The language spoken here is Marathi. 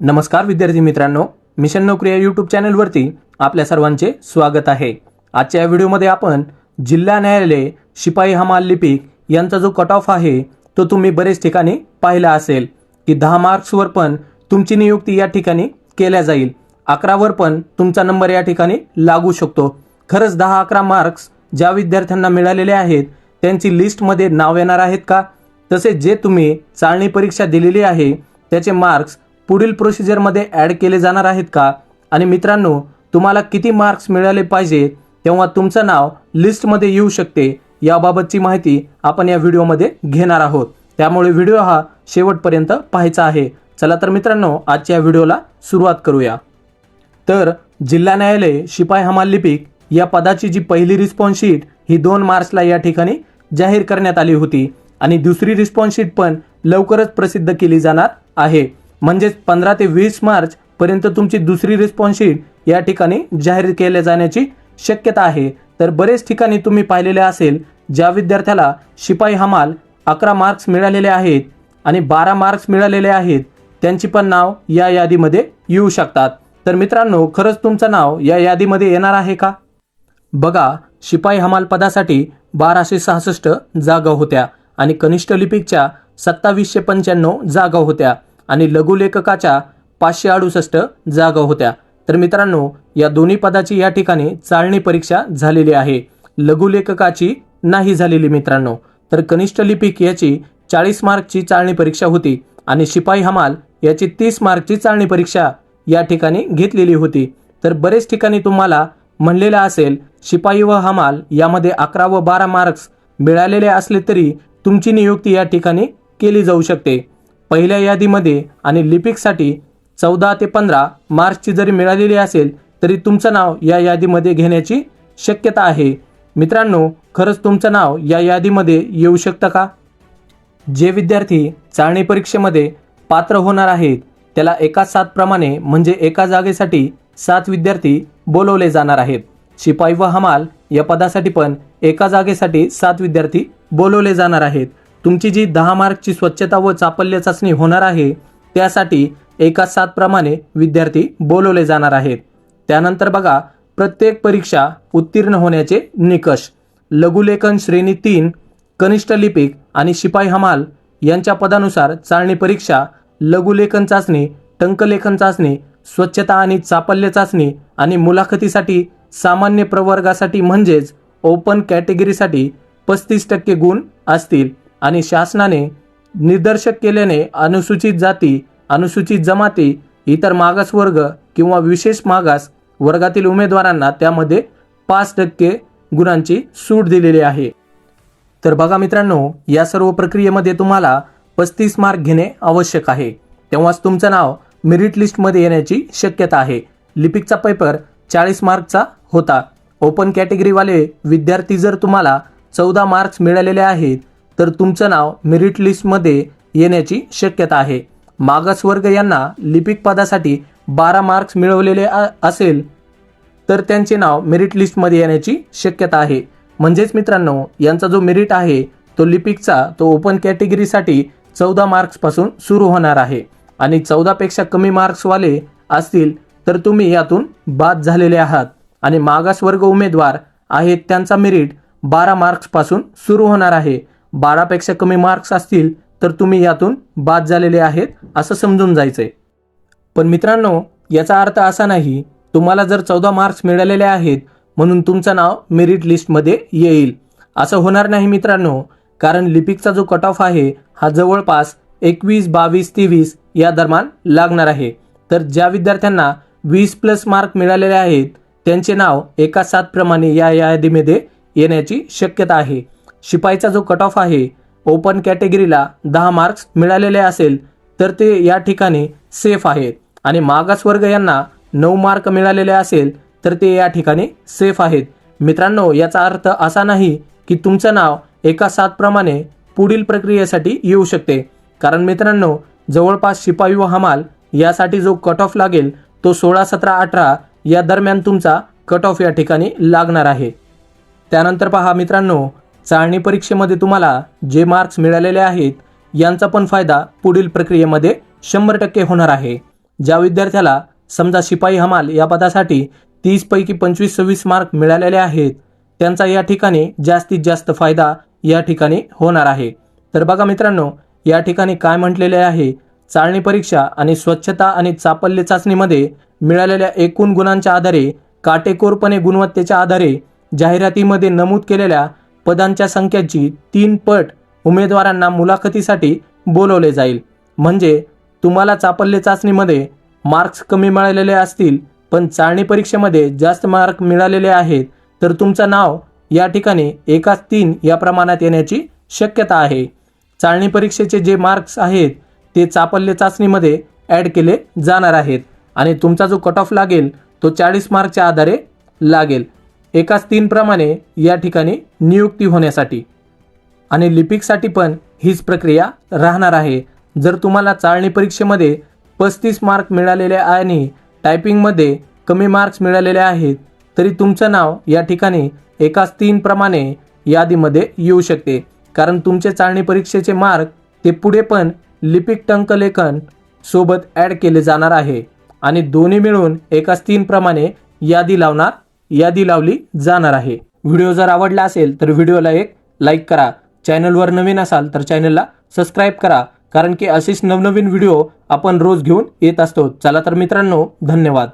नमस्कार विद्यार्थी मित्रांनो. मिशन नोकरी या यूट्यूब चॅनलवरती आपल्या सर्वांचे स्वागत आहे. आजच्या या व्हिडिओमध्ये आपण जिल्हा न्यायालय शिपाई हमाल लिपिक यांचा जो कट ऑफ आहे तो तुम्ही बरेच ठिकाणी पाहिला असेल. की दहा मार्क्सवर पण तुमची नियुक्ती या ठिकाणी केल्या जाईल. अकरावर पण तुमचा नंबर या ठिकाणी लागू शकतो. खरंच दहा अकरा मार्क्स ज्या विद्यार्थ्यांना मिळालेले आहेत त्यांची लिस्टमध्ये नाव येणार आहेत का? तसेच जे तुम्ही चाळणी परीक्षा दिलेली आहे त्याचे मार्क्स पुढील प्रोसिजरमध्ये ॲड केले जाणार आहेत का? आणि मित्रांनो तुम्हाला किती मार्क्स मिळाले पाहिजे तेव्हा तुमचं नाव लिस्टमध्ये येऊ शकते. याबाबतची माहिती आपण या व्हिडिओमध्ये घेणार आहोत. त्यामुळे व्हिडिओ हा शेवटपर्यंत पाहायचा आहे. चला तर मित्रांनो आजच्या व्हिडिओला सुरुवात करूया. तर जिल्हा न्यायालय शिपाई हमाल लिपिक या पदाची जी पहिली रिस्पॉन्सशीट ही दोन मार्चला या ठिकाणी जाहीर करण्यात आली होती. आणि दुसरी रिस्पॉन्सशीट पण लवकरच प्रसिद्ध केली जाणार आहे. म्हणजेच पंधरा ते वीस मार्च पर्यंत तुमची दुसरी रिस्पॉन्स शीट या ठिकाणी जाहीर केल्या जाण्याची शक्यता आहे. तर बरेच ठिकाणी तुम्ही पाहिलेले असेल ज्या विद्यार्थ्याला शिपाई हमाल अकरा मार्क्स मिळालेले आहेत आणि बारा मार्क्स मिळालेले आहेत त्यांची पण नाव या यादीमध्ये येऊ शकतात. तर मित्रांनो खरंच तुमचं नाव या यादीमध्ये येणार आहे का? बघा शिपाई हमाल पदासाठी बाराशे सहासष्ट जागा होत्या आणि कनिष्ठ लिपिकच्या सत्तावीसशे पंच्याण्णव जागा होत्या. आणि लघुलेखकाच्या पाचशे अडुसष्ट जागा होत्या. तर मित्रांनो या दोन्ही पदाची या ठिकाणी चाळणी परीक्षा झालेली आहे. लघुलेखकाची नाही झालेली मित्रांनो. तर कनिष्ठ लिपिक याची चाळीस मार्कची चाळणी परीक्षा होती आणि शिपाई हमाल याची तीस मार्कची चाळणी परीक्षा या ठिकाणी घेतलेली होती. तर बरेच ठिकाणी तुम्हाला म्हणलेलं असेल शिपाई व हमाल यामध्ये अकरा व बारा मार्क्स मिळालेले असले तरी तुमची नियुक्ती या ठिकाणी केली जाऊ शकते. पहिल्या यादीमध्ये आणि लिपिकसाठी चौदा ते पंधरा मार्चची जरी मिळालेली असेल तरी तुमचं नाव या यादीमध्ये घेण्याची शक्यता आहे. मित्रांनो खरंच तुमचं नाव या यादीमध्ये येऊ शकतं का? जे विद्यार्थी चाळणी परीक्षेमध्ये पात्र होणार आहेत त्याला एका सातप्रमाणे म्हणजे एका जागेसाठी सात विद्यार्थी बोलवले जाणार आहेत. शिपाई व हमाल या पदासाठी पण एका जागेसाठी सात विद्यार्थी बोलवले जाणार आहेत. तुमची जी दहा मार्कची स्वच्छता व चापल्य चाचणी होणार आहे त्यासाठी एका सातप्रमाणे विद्यार्थी बोलवले जाणार आहेत. त्यानंतर बघा प्रत्येक परीक्षा उत्तीर्ण होण्याचे निकष. लघुलेखन श्रेणी तीन कनिष्ठ लिपिक आणि शिपाई हमाल यांच्या पदानुसार चाळणी परीक्षा लघुलेखन चाचणी टंकलेखन चाचणी स्वच्छता आणि चापल्य चाचणी आणि मुलाखतीसाठी सामान्य प्रवर्गासाठी म्हणजेच ओपन कॅटेगरीसाठी पस्तीस टक्के गुण असतील. आणि शासनाने निदर्शक केल्याने अनुसूचित जाती अनुसूचित जमाती इतर मागास वर्ग किंवा विशेष मागास वर्गातील उमेदवारांना त्यामध्ये पाच टक्के गुणांची सूट दिलेली आहे. तर बघा मित्रांनो या सर्व प्रक्रियेमध्ये तुम्हाला पस्तीस मार्क घेणे आवश्यक आहे. तेव्हाच तुमचं नाव मेरिट लिस्टमध्ये येण्याची शक्यता आहे. लिपिकचा पेपर चाळीस मार्कचा होता. ओपन कॅटेगरीवाले विद्यार्थी जर तुम्हाला चौदा मार्क्स मिळालेले आहेत तर तुमचं नाव मेरिट लिस्टमध्ये येण्याची शक्यता आहे. मागासवर्ग यांना लिपिक पदासाठी बारा मार्क्स मिळवलेले असेल तर त्यांचे नाव मेरिट लिस्टमध्ये येण्याची शक्यता आहे. म्हणजेच मित्रांनो यांचा जो मेरिट आहे तो लिपिकचा तो ओपन कॅटेगरीसाठी चौदा मार्क्सपासून सुरू होणार आहे. आणि चौदापेक्षा कमी मार्क्सवाले असतील तर तुम्ही यातून बाद झालेले आहात. आणि मागासवर्ग उमेदवार आहेत त्यांचा मेरिट बारा मार्क्सपासून सुरू होणार आहे. बारापेक्षा कमी मार्क्स असतील तर तुम्ही यातून बाद झालेले आहेत असं समजून जायचंय. पण मित्रांनो याचा अर्थ असा नाही तुम्हाला जर चौदा मार्क्स मिळालेले आहेत म्हणून तुमचं नाव मेरिट लिस्टमध्ये येईल. असं होणार नाही मित्रांनो कारण लिपिकचा जो कट ऑफ आहे हा जवळपास एकवीस बावीस तेवीस या दरम्यान लागणार आहे. तर ज्या विद्यार्थ्यांना वीस प्लस मार्क मिळालेले आहेत त्यांचे नाव एका सातप्रमाणे या यादीमध्ये येण्याची शक्यता आहे. शिपाईचा जो कट ऑफ आहे ओपन कॅटेगरीला दहा मार्क्स मिळालेले असेल तर ते या ठिकाणी सेफ आहेत. आणि मागासवर्ग यांना नऊ मार्क मिळालेले असेल तर ते या ठिकाणी सेफ आहेत. मित्रांनो याचा अर्थ असा नाही की तुमचं नाव एका सातप्रमाणे पुढील प्रक्रियेसाठी येऊ शकते. कारण मित्रांनो जवळपास शिपाई व हमाल यासाठी जो कट ऑफ लागेल तो सोळा सतरा अठरा या दरम्यान तुमचा कट ऑफ या ठिकाणी लागणार आहे. त्यानंतर पहा मित्रांनो चाळणी परीक्षेमध्ये तुम्हाला जे मार्क्स मिळालेले आहेत यांचा पण फायदा पुढील प्रक्रियेमध्ये शंभर टक्के होणार आहे. ज्या विद्यार्थ्याला समजा शिपाई हमाल या पदासाठी तीसपैकी पंचवीस सव्वीस मार्क मिळालेले आहेत त्यांचा या ठिकाणी जास्तीत जास्त फायदा या ठिकाणी होणार आहे. तर बघा मित्रांनो या ठिकाणी काय म्हटलेले आहे? चाळणी परीक्षा आणि स्वच्छता आणि चापल्य चाचणीमध्ये मिळालेल्या एकूण गुणांच्या आधारे काटेकोरपणे गुणवत्तेच्या आधारे जाहिरातीमध्ये नमूद केलेल्या पदांच्या संख्येची तीन पट उमेदवारांना मुलाखतीसाठी बोलवले जाईल. म्हणजे तुम्हाला चापल्य चाचणीमध्ये मार्क्स कमी मिळालेले असतील पण चाळणी परीक्षेमध्ये जास्त मार्क मिळालेले आहेत तर तुमचं नाव या ठिकाणी एकाच तीन या प्रमाणात येण्याची शक्यता आहे. चाळणी परीक्षेचे जे मार्क्स आहेत ते चापल्य चाचणीमध्ये ॲड केले जाणार आहेत. आणि तुमचा जो कट ऑफ लागेल तो चाळीस मार्कच्या आधारे लागेल. एकाच तीनप्रमाणे या ठिकाणी नियुक्ती होण्यासाठी. आणि लिपिकसाठी पण हीच प्रक्रिया राहणार आहे. जर तुम्हाला चाळणी परीक्षेमध्ये पस्तीस मार्क मिळालेले आणि टायपिंगमध्ये कमी मार्क्स मिळालेले आहेत तरी तुमचं नाव या ठिकाणी एकाच तीनप्रमाणे यादीमध्ये येऊ शकते. कारण तुमचे चाळणी परीक्षेचे मार्क ते पुढे पण लिपिक टंकलेखन सोबत ॲड केले जाणार आहे. आणि दोन्ही मिळून एकाच तीनप्रमाणे यादी लावणार यादी लावली जाणार आहे. व्हिडिओ जर आवडला असेल तर व्हिडिओला एक लाईक करा. चॅनलवर नवीन असाल तर चॅनलला सबस्क्राईब करा. कारण की असेच नवनवीन व्हिडिओ आपण रोज घेऊन येत असतो. चला तर मित्रांनो धन्यवाद.